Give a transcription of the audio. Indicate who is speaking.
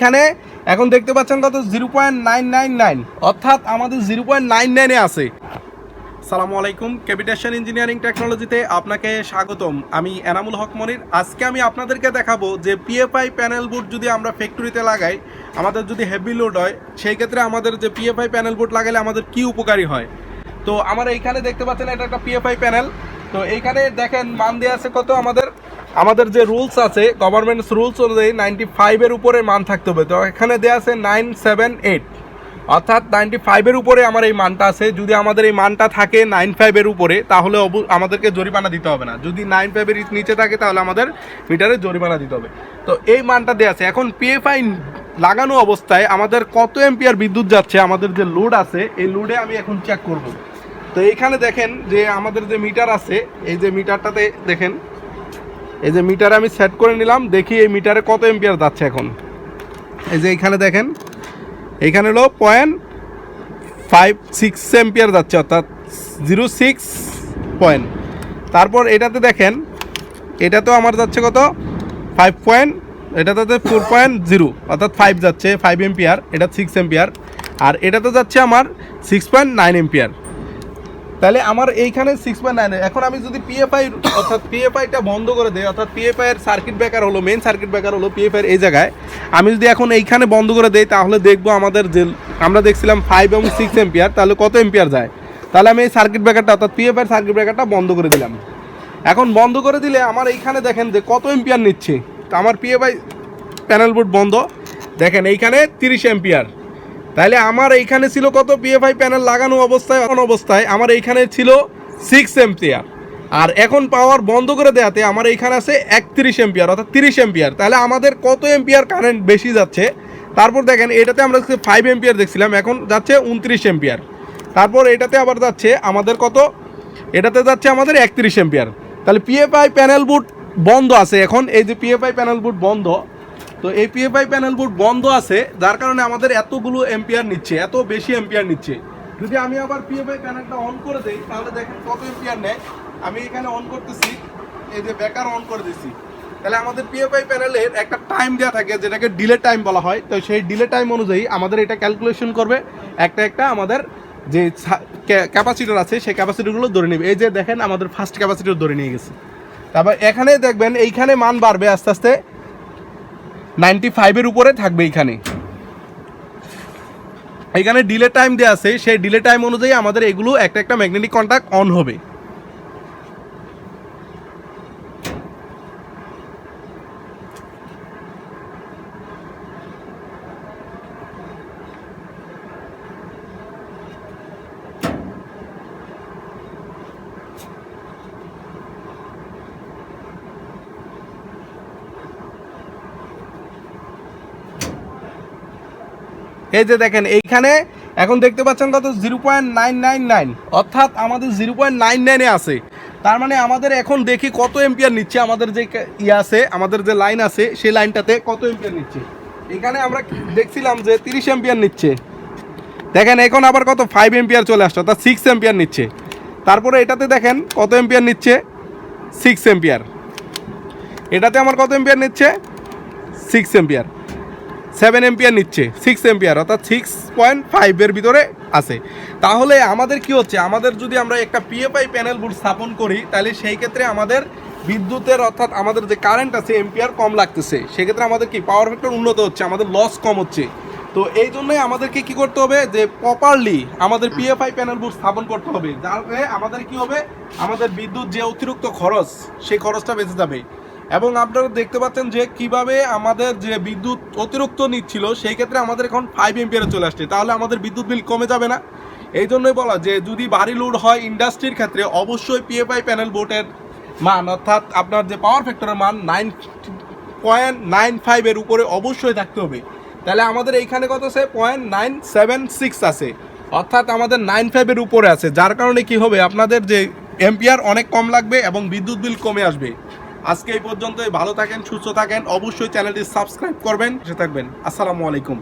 Speaker 1: এইখানে এখন দেখতে পাচ্ছেন কত? Zero point nine nine nine. অর্থাৎ আমাদের জিরো পয়েন্ট নাইন নাইনে আছে। সালামু আলাইকুম, ক্যাপিটেশন ইঞ্জিনিয়ারিং টেকনোলজিতে আপনাকে স্বাগতম। আমি এনামুল হক মনির। আজকে আমি আপনাদেরকে দেখাবো যে পিএফআই প্যানেল বোর্ড যদি আমরা ফ্যাক্টরিতে লাগাই, আমাদের যদি হেভি লোড হয়, সেই ক্ষেত্রে আমাদের যে পিএফআই প্যানেল বোর্ড লাগালে আমাদের কি উপকারী হয়? তো আমার এইখানে দেখতে পাচ্ছেন এটা একটা পিএফআই প্যানেল। তো এইখানে দেখেন মান দেওয়া আছে কত আমাদের? আমাদের যে রুলস আছে গভর্নমেন্টস রুলস অনুযায়ী নাইনটি ফাইভের উপরে মান থাকতে হবে। তো এখানে দেওয়া আছে নাইন সেভেন এইট অর্থাৎ নাইনটি ফাইভের উপরে আমার এই মানটা আছে। যদি আমাদের এই মানটা থাকে নাইন ফাইভের উপরে, তাহলে আমাদেরকে জরিমানা দিতে হবে না। যদি নাইন ফাইভের নিচে থাকে, তাহলে আমাদের মিটারে জরিমানা দিতে হবে। তো এই মানটা দেওয়া আছে। এখন পিএফআই লাগানো অবস্থায় আমাদের কত এম্পিয়ার বিদ্যুৎ যাচ্ছে, আমাদের যে লোড আছে, এই লোডে আমি এখন চেক করব। তো এইখানে দেখেন যে আমাদের যে মিটার আছে, এই যে মিটারটাতে দেখেন এই যে মিটারে আমি সেট করে নিলাম, দেখি এই মিটারে কত এম্পিয়ার যাচ্ছে এখন। এই যে এইখানে দেখেন এইখানে হলো পয়েন্ট ফাইভ সিক্স এম্পিয়ার যাচ্ছে, অর্থাৎ জিরো সিক্স পয়েন্ট তারপর এটাতে দেখেন, এটাতেও আমার যাচ্ছে কত? ফাইভ পয়েন্ট এটাতে ফোর পয়েন্ট জিরো অর্থাৎ ফাইভ যাচ্ছে ফাইভ এম্পিয়ার এটা সিক্স এম্পিয়ার আর এটাতে যাচ্ছে আমার সিক্স পয়েন্ট নাইন এম্পিয়ার তাহলে আমার এইখানে সিক্স পয়েন্ট নাইন এখন আমি যদি পিএফআই অর্থাৎ পিএফআইটা বন্ধ করে দেয় অর্থাৎ পিএফআই এর সার্কিট ব্রেকার হলো মেন সার্কিট ব্রেকার হলো পিএফআই এর এই জায়গায়, আমি যদি এখন এইখানে বন্ধ করে দেই, তাহলে দেখব আমাদের যে আমরা দেখছিলাম ফাইভ এবং সিক্স এম্পিয়ার তাহলে কত এম্পিয়ার যায়? তাহলে আমি এই সার্কিট ব্রেকারটা অর্থাৎ পিএফআই সার্কিট ব্রেকারটা বন্ধ করে দিলাম। এখন বন্ধ করে দিলে আমার এইখানে দেখেন যে কত এম্পিয়ার নিচ্ছে। তো আমার পিএফআই প্যানেল বোর্ড বন্ধ। দেখেন এইখানে তিরিশ এম্পিয়ার তাহলে আমার এইখানে ছিল কত? পিএফআই প্যানেল লাগানো অবস্থায়, এখন অবস্থায় আমার এইখানে ছিল সিক্স এম্পিয়ার আর এখন পাওয়ার বন্ধ করে দেওয়াতে আমার এইখানে আছে একত্রিশ এম্পিয়ার অর্থাৎ তিরিশ এম্পিয়ার তাহলে আমাদের কত এম্পিয়ার কারেন্ট বেশি যাচ্ছে? তারপর দেখেন, এটাতে আমরা ফাইভ এম্পিয়ার দেখছিলাম, এখন যাচ্ছে উনত্রিশ এম্পিয়ার তারপর এটাতে আবার যাচ্ছে আমাদের কত? এটাতে যাচ্ছে আমাদের একত্রিশ এম্পিয়ার তাহলে পিএফআই প্যানেল বুট বন্ধ আছে এখন। এই যে পিএফআই প্যানেল বুট বন্ধ তো এই পিএফআই প্যানেল বোর্ড বন্ধ আছে, যার কারণে আমাদের এতগুলো এম্পিয়ার নিচ্ছে, এত বেশি এম্পিয়ার নিচ্ছে। যদি আমি আবার পিএফআই প্যানেলটা অন করে দেই, তাহলে দেখেন কত এম্পিয়ার নেয়। আমি এখানে অন করতেছি, এই যে বেকার অন করে দিছি। তাহলে আমাদের পিএফআই প্যানেলের একটা টাইম দেওয়া থাকে, যেটাকে ডিলে টাইম বলা হয়। তো সেই ডিলে টাইম অনুযায়ী আমাদের এটা ক্যালকুলেশন করবে। একটা একটা আমাদের যে ক্যাপাসিটার আছে, সেই ক্যাপাসিটিগুলো ধরে নেবে। এই যে দেখেন, আমাদের ফার্স্ট ক্যাপাসিটির ধরে নিয়ে গেছে। তারপর এখানে দেখবেন, এইখানে মান বাড়বে আস্তে আস্তে। নাইনটি ফাইভের উপরে থাকবে এইখানে এখানে ডিলে টাইম দেওয়া আছে, সেই ডিলে টাইম অনুযায়ী আমাদের এগুলো একটা একটা ম্যাগনেটিক কন্ট্যাক্ট অন হবে। এই যে দেখেন, এইখানে এখন দেখতে পাচ্ছেন কত? Zero point nine nine nine. অর্থাৎ আমাদের জিরো পয়েন্ট নাইন নাইনে আছে। তার মানে আমাদের এখন দেখি কত এম্পিয়ার নিচ্ছে, আমাদের যে ইয়ে আছে, আমাদের যে লাইন আছে, সেই লাইনটাতে কত এম্পিয়ার নিচ্ছে। এখানে আমরা দেখছিলাম যে তিরিশ এম্পিয়ার নিচ্ছে। দেখেন, এখন আবার কত? ফাইভ এম্পিয়ার চলে আসছে, অর্থাৎ সিক্স এম্পিয়ার নিচ্ছে। তারপরে এটাতে দেখেন, কত এম্পিয়ার নিচ্ছে? Six ampere. এটাতে আমার কত এম্পিয়ার নিচ্ছে? Six ampere. সেভেন এম্পিয়ার নিচ্ছে সিক্স এম্পিয়ার অর্থাৎ সিক্স পয়েন্ট ফাইভের ভিতরে আছে। তাহলে আমাদের কি হচ্ছে? আমাদের যদি আমরা একটা পিএফআই প্যানেল বোর্ড স্থাপন করি, তাহলে সেই ক্ষেত্রে আমাদের বিদ্যুতের, অর্থাৎ আমাদের যে কারেন্ট আছে এম্পিয়ার কম লাগতেছে। সেক্ষেত্রে আমাদের কি পাওয়ার ফ্যাক্টর উন্নত হচ্ছে, আমাদের লস কম হচ্ছে। তো এই জন্যই আমাদেরকে কি করতে হবে? যে প্রপারলি আমাদের পিএফআই প্যানেল বোর্ড স্থাপন করতে হবে। যার আমাদের কি হবে? আমাদের বিদ্যুৎ যে অতিরিক্ত খরচ, সেই খরচটা বেঁচে যাবে। এবং আপনারা দেখতে পাচ্ছেন যে কীভাবে আমাদের যে বিদ্যুৎ অতিরিক্ত নিচ্ছিল, সেই ক্ষেত্রে আমাদের এখন ফাইভ এম্পিয়ারে চলে আসছে। তাহলে আমাদের বিদ্যুৎ বিল কমে যাবে না? এই জন্যই বলা যে যদি বাড়ি লোড হয় ইন্ডাস্ট্রির ক্ষেত্রে অবশ্যই পিএফআই প্যানেল বোর্ডের মান, অর্থাৎ আপনার যে পাওয়ার ফ্যাক্টরের মান নাইন পয়েন্ট নাইন ফাইভের উপরে অবশ্যই থাকতে হবে। তাহলে আমাদের এইখানে কত আছে? পয়েন্ট নাইন সেভেন সিক্স আছে। অর্থাৎ আমাদের নাইন ফাইভের উপরে আছে। যার কারণে কি হবে? আপনাদের যে এম্পিয়ার অনেক কম লাগবে এবং বিদ্যুৎ বিল কমে আসবে। আজকে এই পর্যন্তই। ভালো থাকেন, সুস্থ থাকেন। অবশ্যই চ্যানেলটি সাবস্ক্রাইব করবেন। সে থাকবেন। আসসালামু আলাইকুম।